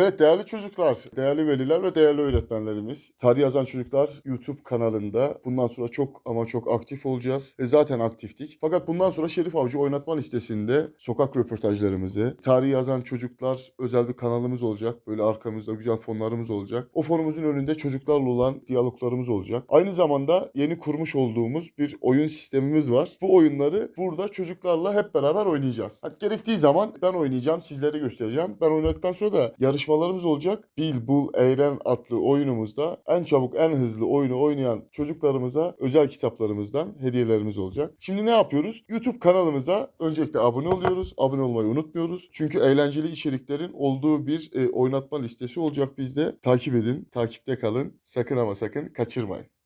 Evet değerli çocuklar, değerli veliler ve değerli öğretmenlerimiz. Tarih yazan çocuklar YouTube kanalında bundan sonra çok ama çok aktif olacağız. E zaten aktiftik. Fakat bundan sonra Şerif Avcı oynatma listesinde sokak röportajlarımızı, tarih yazan çocuklar özel bir kanalımız olacak. Böyle arkamızda güzel fonlarımız olacak. O fonumuzun önünde çocuklarla olan diyaloglarımız olacak. Aynı zamanda yeni kurmuş olduğumuz bir oyun sistemimiz var. Bu oyunları burada çocuklarla hep beraber oynayacağız. Hani gerektiği zaman ben oynayacağım, sizlere göstereceğim. Ben oynadıktan sonra da yarışmalarımız olacak. Bil, Bul, Eğren adlı oyunumuzda en çabuk, en hızlı oyunu oynayan çocuklarımıza özel kitaplarımızdan hediyelerimiz olacak. Şimdi ne yapıyoruz? YouTube kanalımıza öncelikle abone oluyoruz. Abone olmayı unutmuyoruz. Çünkü eğlenceli içeriklerin olduğu bir e, oynatma listesi olacak bizde. Takip edin, takipte kalın. Sakın ama sakın kaçırmayın.